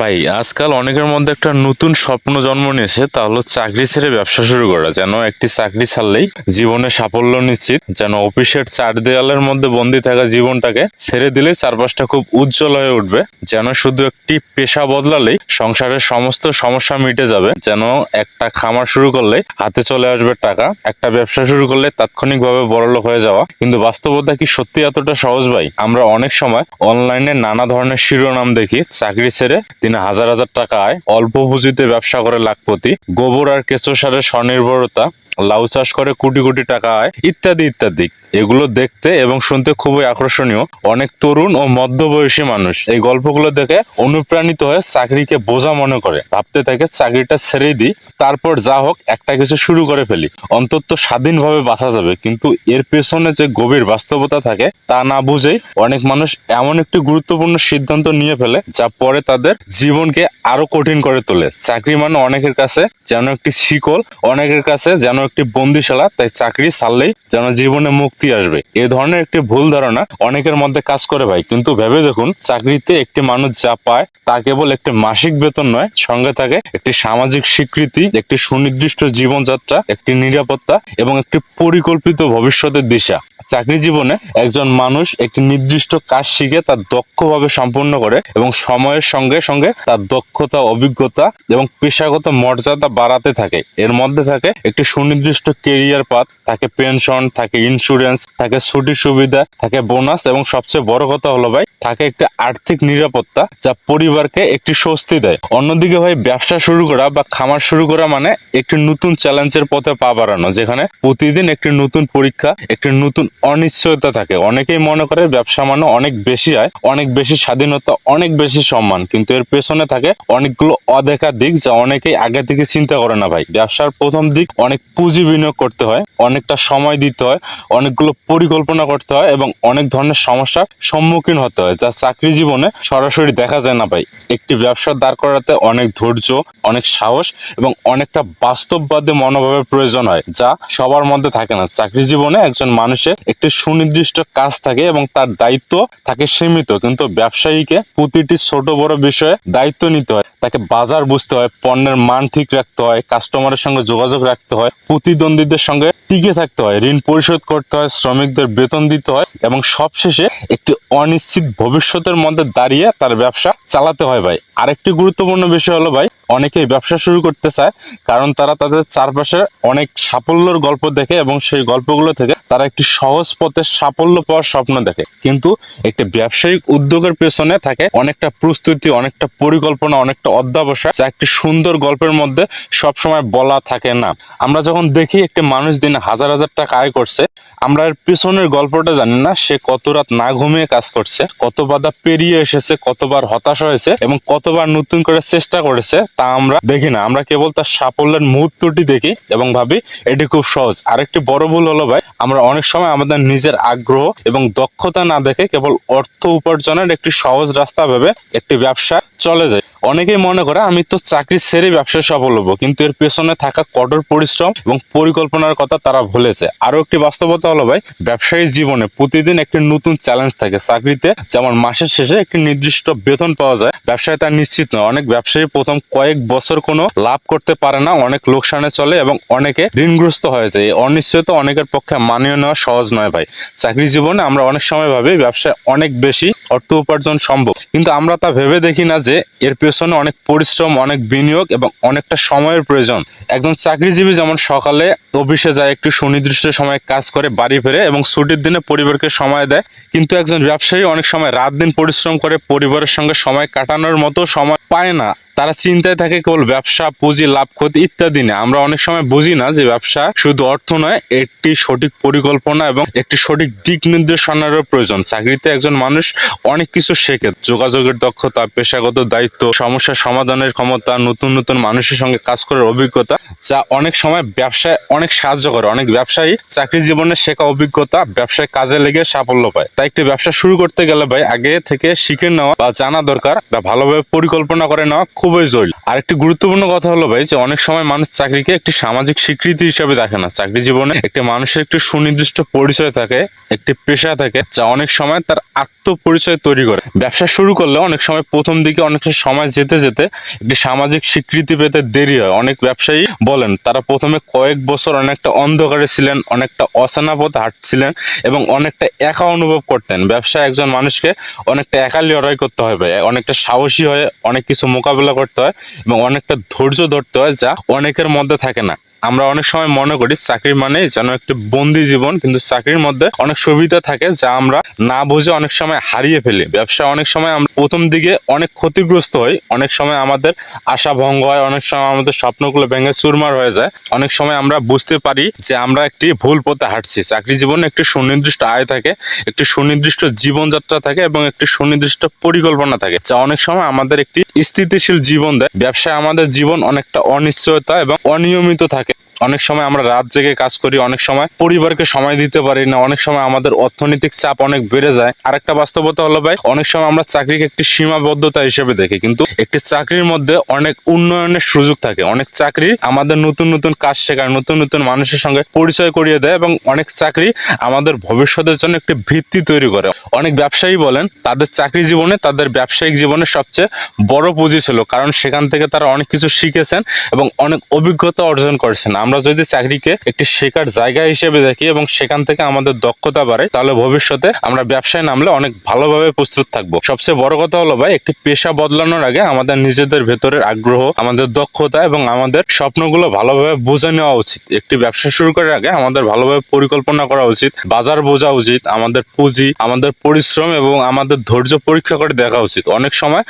ভাই, আজকাল অনেকের মধ্যে একটা নতুন স্বপ্ন জন্ম নিয়েছে, তা হলো চাকরি ছেড়ে ব্যবসা শুরু করা, যেন একটি চাকরি ছাড়লেই জীবনে সাফল্য নিশ্চিত, যেন অফিসের চার দেয়ালের মধ্যে বন্দি থাকা জীবনটাকে ছেড়ে দিলে চারপাশটা খুব উজ্জ্বল হয়ে উঠবে, যেন শুধু একটি পেশা বদলালেই সংসারের সমস্ত সমস্যা মিটে যাবে, যেন একটা খামার শুরু করলে হাতে চলে আসবে টাকা, একটা ব্যবসা শুরু করলে তাৎক্ষণিকভাবে বড়লোক হয়ে যাওয়া, কিন্তু বাস্তবতা কি সত্যি এতটা সহজ ভাই? আমরা অনেক সময় অনলাইনে নানা ধরনের শিরোনাম দেখি, চাকরি ছেড়ে তিনি হাজার হাজার টাকা আয়। অল্প পুঁজিতে ব্যবসা করে লাখপতি। গোবর আর কেঁচো সারের স্বনির্ভরতা, লাউ চাষ করে কোটি কোটি টাকা আয়, ইত্যাদি ইত্যাদি। এগুলো দেখতে এবং শুনতে খুবই আকর্ষণীয়। অনেক তরুণ ও মধ্যবয়সী মানুষ এই গল্পগুলো দেখে অনুপ্রাণিত হয়ে চাকরিকে বোঝা মনে করে। ভাবতে থাকে চাকরিটা ছেড়ে দিই, তারপর যা হোক একটা কিছু শুরু করে ফেলি। অন্তত স্বাধীনভাবে বাঁচা যাবে। কিন্তু এর পেছনে যে গভীর বাস্তবতা থাকে, তা না বুঝেই অনেক মানুষ এমন একটি গুরুত্বপূর্ণ সিদ্ধান্ত নিয়ে ফেলে, যা পরে তাদের জীবনকে আরও কঠিন করে তোলে। চাকরি মানে অনেকের কাছে যেন একটি শিকল, অনেকের কাছে যেন একটি বন্দিশালা, তাই চাকরি ছাড়লেই যেন জীবনে মুক্তি আসবে। এ ধরনের একটি ভুল ধারণা অনেকের মধ্যে কাজ করে ভাই। কিন্তু ভেবে দেখুন, চাকরিতে একটি মানুষ যা পায় তা কেবল একটি মাসিক বেতন নয়, সঙ্গে থাকে একটি সামাজিক স্বীকৃতি, একটি সুনির্দিষ্ট জীবনযাত্রা, একটি নিরাপত্তা এবং একটি পরিকল্পিত ভবিষ্যতের দিশা। চাকরি জীবনে একজন মানুষ একটি নির্দিষ্ট কাজ শিখে তার দক্ষভাবে সম্পন্ন করে এবং সময়ের সঙ্গে সঙ্গে তার দক্ষতা, অভিজ্ঞতা এবং পেশাগত মর্যাদা বাড়াতে থাকে। এর মধ্যে থাকে একটি সুনির্দিষ্ট কেরিয়ার পাথ থাকে পেনশন থাকে ইন্স্যুরেন্স থাকে ছুটির সুবিধা, থাকে বোনাস এবং সবচেয়ে বড় কথা হলো ভাই, থাকে একটি আর্থিক নিরাপত্তা যা পরিবারকে একটি স্বস্তি দেয়। অন্যদিকে ভাই, ব্যবসা শুরু করা বা খামার শুরু করা মানে একটি নতুন চ্যালেঞ্জের পথে পা বাড়ানো, যেখানে প্রতিদিন একটি নতুন পরীক্ষা, একটি নতুন অনিশ্চয়তা থাকে। অনেকেই মনে করে ব্যবসা মানে অনেক বেশি আয়, অনেক বেশি স্বাধীনতা, অনেক বেশি সম্মান, কিন্তু এর পেছনে থাকে। অনেকগুলো অদেখা দিক যা অনেকেই আগে থেকে চিন্তা করে না ভাই। ব্যবসার প্রথম দিক অনেক পুঁজি বিনিয়োগ করতে হয়, অনেকটা সময় দিতে হয়, অনেকগুলো পরিকল্পনা করতে হয় এবং অনেক ধরনের সমস্যার সম্মুখীন হতে হয়, যা চাকরি জীবনে সরাসরি দেখা যায় না ভাই। একটি ব্যবসা দাঁড় করাতে অনেক ধৈর্য, অনেক সাহস এবং অনেকটা বাস্তববাদী মনোভাবের প্রয়োজন হয়, যা সবার মধ্যে থাকে না। চাকরি জীবনে একজন মানুষের একটি সুনির্দিষ্ট কাজ থাকে এবং তার দায়িত্ব থাকে সীমিত, কিন্তু ব্যবসায়ীকে প্রতিটি ছোট বড় বিষয়ে দায়িত্ব নিতে হয়। তাকে বাজার বুঝতে হয়, পণ্যের মান ঠিক রাখতে হয় কাস্টমারের সঙ্গে যোগাযোগ রাখতে হয়, প্রতিদ্বন্দ্বীদের সঙ্গে টিকে থাকতে হয়, ঋণ পরিশোধ করতে হয়, শ্রমিকদের বেতন দিতে হয় এবং সবশেষে একটি অনিশ্চিত ভবিষ্যতের মধ্যে দাঁড়িয়ে তার ব্যবসা চালাতে হয় ভাই। আরেকটি গুরুত্বপূর্ণ বিষয় হলো ভাই অনেকেই ব্যবসা শুরু করতে চায়, কারণ তারা তাদের চারপাশে অনেক সাফল্যের গল্প দেখে এবং সেই গল্পগুলো থেকে তারা একটি সহজ পথে সাফল্য পাওয়ার স্বপ্ন দেখে। কিন্তু একটি ব্যবসায়িক উদ্যোগের পেছনে থাকে অনেকটা প্রস্তুতি, অনেকটা পরিকল্পনা, অনেকটা অধ্যাবসায়, যা একটি সুন্দর গল্পের মধ্যে সবসময় বলা থাকে না। আমরা যখন দেখি একটি মানুষ দিনে হাজার হাজার টাকা আয় করছে, আমরা এর পেছনের গল্পটা জানি না, সে কত রাত না ঘুমিয়ে কাজ করছে, কত বাধা পেরিয়ে এসেছে, কতবার হতাশ হয়েছে এবং কতবার নতুন করে চেষ্টা করেছে তা আমরা দেখি না। আমরা কেবল তার সাফল্যের মুহূর্তটি দেখি এবং ভাবি এটি খুব সহজ। আরেকটি বড় ভুল হলো ভাই, আমরা অনেক সময় আমাদের নিজের আগ্রহ এবং দক্ষতা না দেখে কেবল অর্থ উপার্জনের একটি সহজ রাস্তা ভেবে একটি ব্যবসা চলে যায় অনেকেই মনে করে, আমি তো চাকরি ছেড়ে ব্যবসায় সফল হব কিন্তু এর পেছনে থাকা কঠোর পরিশ্রম এবং পরিকল্পনার কথা তারা ভুলেছে। আরও একটি বাস্তবতা হলো ভাই, ব্যবসায়ী জীবনে প্রতিদিন একটি নতুন চ্যালেঞ্জ থাকে। চাকরিতে যেমন মাসের শেষে একটি নির্দিষ্ট বেতন পাওয়া যায়, ব্যবসায় তা নিশ্চিত নয়। অনেক ব্যবসায়ী প্রথম কয়েক বছর কোনো লাভ করতে পারে না, অনেক লোকসানে চলে এবং অনেকে ঋণগ্রস্ত হয়ে যায়। এই অনিশ্চয়তা অনেকের পক্ষে মানিয়ে নেওয়া সহজ নয় ভাই। চাকরি জীবনে আমরা অনেক সময় ভাবি, ব্যবসায় অনেক বেশি অর্থ উপার্জন সম্ভব, কিন্তু আমরা তা ভেবে দেখি না যে এর পেছনে অনেক পরিশ্রম, অনেক বিনিয়োগ এবং অনেকটা সময়ের প্রয়োজন। একজন চাকরিজীবী যেমন সকালে অফিসে যায়, একটু সুনির্দিষ্ট সময় কাজ করে বাড়ি ফেরে এবং ছুটির দিনে পরিবারকে সময় দেয়, কিন্তু একজন ব্যবসায়ী অনেক সময় রাত দিন পরিশ্রম করে পরিবারের সঙ্গে সময় কাটানোর মতো সময় পায় না। তারা চিন্তায় থাকে কেবল ব্যবসা, পুঁজি, লাভ, ক্ষতি ইত্যাদি না। আমরা অনেক সময় বুঝি না যে ব্যবসা শুধু অর্থ নয়, একটি সঠিক পরিকল্পনা এবং একটি সঠিক দিক নির্দেশনারও প্রয়োজন। চাকরিতে একজন মানুষ অনেক কিছু শেখে। যোগাযোগের দক্ষতা, পেশাগত দায়িত্ব, সমস্যা সমাধানের ক্ষমতা, নতুন নতুন মানুষের সঙ্গে কাজ করার অভিজ্ঞতা, যা অনেক সময় ব্যবসায় অনেক সাহায্য করে। অনেক ব্যবসায়ী চাকরি জীবনে শেখা অভিজ্ঞতা ব্যবসায় কাজে লেগে সাফল্য পায়। তাই একটি ব্যবসা শুরু করতে গেলে ভাই আগে থেকে শিখে নেওয়া বা জানা দরকার বা ভালোভাবে পরিকল্পনা করে নেওয়া খুবই জরুরি। আর একটি গুরুত্বপূর্ণ কথা হলো ভাই যে, অনেক সময় মানুষ চাকরিকে একটি সামাজিক স্বীকৃতি হিসাবে দেখে না। চাকরি জীবনে একটি মানুষের একটি সুনির্দিষ্ট পরিচয় থাকে, একটি পেশা থাকে, যা অনেক সময় তার আত্মপরিচয় তৈরি করে। ব্যবসা শুরু করলে অনেক সময় প্রথম দিকে অনেকটা সময় যেতে যেতে একটি সামাজিক স্বীকৃতি পেতে দেরি হয়। অনেক ব্যবসায়ী বলেন, তারা প্রথমে কয়েক বছর অনেকটা অন্ধকারে ছিলেন, অনেকটা অচেনা পথে হাঁটছিলেন এবং অনেকটা একা অনুভব করতেন। ব্যবসা একজন মানুষকে অনেকটা একা লড়াই করতে হবে, অনেকটা সাহসী হয়ে অনেক কিছু মোকাবিলা করতে হয় এবং অনেকটা ধৈর্য ধরতে হয় যা অনেকের মধ্যে থাকে না। আমরা অনেক সময় মনে করি চাকরি মানে যেন একটি বন্দি জীবন, কিন্তু চাকরির মধ্যে অনেক সুবিধা থাকে যা আমরা না বুঝে অনেক সময় হারিয়ে ফেলি। ব্যবসা অনেক সময় আমরা প্রথম দিকে অনেক ক্ষতিগ্রস্ত হই, অনেক সময় আমাদের আশা ভঙ্গ হয়, অনেক সময় আমাদের স্বপ্নগুলো ভেঙে চুরমার হয়ে যায়। অনেক সময় আমরা বুঝতে পারি যে আমরা একটি ভুল পথে হাঁটছি। চাকরি জীবনে একটি সুনির্দিষ্ট আয় থাকে, একটি সুনির্দিষ্ট জীবনযাত্রা থাকে এবং একটি সুনির্দিষ্ট পরিকল্পনা থাকে, যা অনেক সময় আমাদের একটি স্থিতিশীল জীবন দেয়। ব্যবসায় আমাদের জীবন অনেকটা অনিশ্চয়তা এবং অনিয়মিত থাকে। অনেক সময় আমরা রাত জেগে কাজ করি, অনেক সময় পরিবারকে সময় দিতে পারি না, অনেক সময় আমাদের অর্থনৈতিক চাপ অনেক বেড়ে যায়। আরেকটা বাস্তবতা হলো ভাই, অনেক সময় আমরা চাকরিকে একটি সীমাবদ্ধতা হিসেবে দেখি, কিন্তু একটি চাকরির মধ্যে অনেক উন্নয়নের সুযোগ থাকে। অনেক চাকরি আমাদের নতুন নতুন কাজ শেখায়, নতুন নতুন মানুষের সঙ্গে পরিচয় করিয়ে দেয় এবং অনেক চাকরি আমাদের ভবিষ্যতের জন্য একটি ভিত্তি তৈরি করে। অনেক ব্যবসায়ী বলেন, তাদের চাকরি জীবনে তাদের ব্যবসায়িক জীবনে সবচেয়ে বড় পুঁজি ছিল, কারণ সেখান থেকে তারা অনেক কিছু শিখেছেন এবং অনেক অভিজ্ঞতা অর্জন করেছেন। আমরা যদি চাকরিকে একটি শেখার জায়গা হিসেবে দেখি এবং সেখান থেকে আমাদের দক্ষতা বাড়ে, তাহলে ভবিষ্যতে আমরা ব্যবসায় নামলে অনেক ভালোভাবে প্রস্তুত থাকব। সবচেয়ে বড় কথা হলো ভাই, একটি পেশা বদলানোর আগে আমাদের নিজেদের ভেতরের আগ্রহ, আমাদের দক্ষতা এবং আমাদের স্বপ্নগুলো ভালোভাবে বুঝে নেওয়া উচিত। একটি ব্যবসা শুরু করার আগে আমাদের ভালোভাবে পরিকল্পনা করা উচিত, বাজার বোঝা উচিত, আমাদের পুঁজি, আমাদের পরিশ্রম এবং আমাদের ধৈর্য পরীক্ষা করে দেখা উচিত। অনেক সময়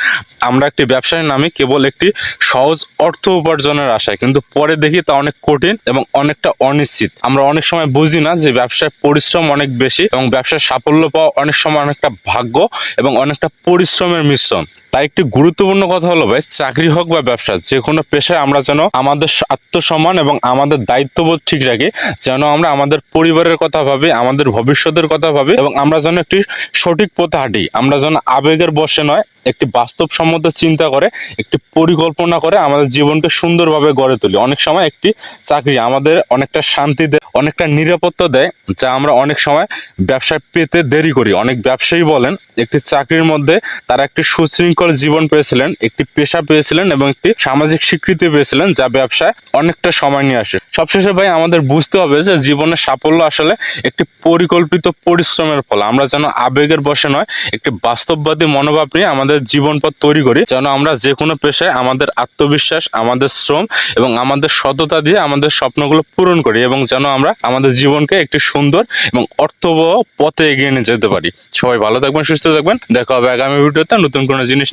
আমরা একটি ব্যবসায় নামি কেবল একটি সহজ অর্থ উপার্জনের আশায়, কিন্তু পরে দেখি তা অনেক কঠিন এবং অনেকটা অনিশ্চিত। আমরা অনেক সময় বুঝি না যে ব্যবসায় পরিশ্রম অনেক বেশি এবং ব্যবসায় সাফল্য পাওয়া অনেক সময় অনেকটা ভাগ্য এবং অনেকটা পরিশ্রমের মিশ্রণ। তাই একটি গুরুত্বপূর্ণ কথা হলো ভাই চাকরি হোক বা ব্যবসা, যে কোনো পেশায় আমরা যেন আমাদের আত্মসম্মান এবং আমাদের দায়িত্ববোধ ঠিক রাখি, যেন আমরা আমাদের পরিবারের কথা ভাবি, আমাদের ভবিষ্যতের কথা ভাবি এবং আমরা যেন একটি সঠিক পথে হাঁটি। আমরা যেন আবেগের বসে নয়, একটি বাস্তবসম্মত চিন্তা করে, একটি পরিকল্পনা করে আমাদের জীবনকে সুন্দরভাবে গড়ে তুলি। অনেক সময় একটি চাকরি আমাদের অনেকটা শান্তি দেয়, অনেকটা নিরাপত্তা দেয়, যা আমরা অনেক সময় ব্যবসায় পেতে দেরি করি। অনেক ব্যবসায়ী বলেন, একটি চাকরির মধ্যে তারা একটি সুশৃঙ্খল জীবন পেয়েছিলেন, একটি পেশা পেয়েছিলেন এবং একটি সামাজিক স্বীকৃতি পেয়েছিলেন যা ব্যবসায় অনেকটা সময় নিয়ে আসে। সবশেষে ভাই, আমাদের বুঝতে হবে যে জীবনের সাফল্য আসলে একটি পরিকল্পিত পরিশ্রমের ফল। আমরা যেন আবেগের বসে নয়, একটি বাস্তববাদী মনোভাব নিয়ে আমাদের জীবন পথ তৈরি করি। যেন আমরা যে কোনো পেশায় আমাদের আত্মবিশ্বাস, আমাদের শ্রম এবং আমাদের সততা দিয়ে আমাদের স্বপ্নগুলো পূরণ করি এবং যেন আমরা আমাদের জীবনকে একটি সুন্দর এবং অর্থবহ পথে এগিয়ে নিয়ে যেতে পারি। সবাই ভালো থাকবেন, সুস্থ থাকবেন। দেখা হবে আগামী ভিডিওতে নতুন কোনো জিনিস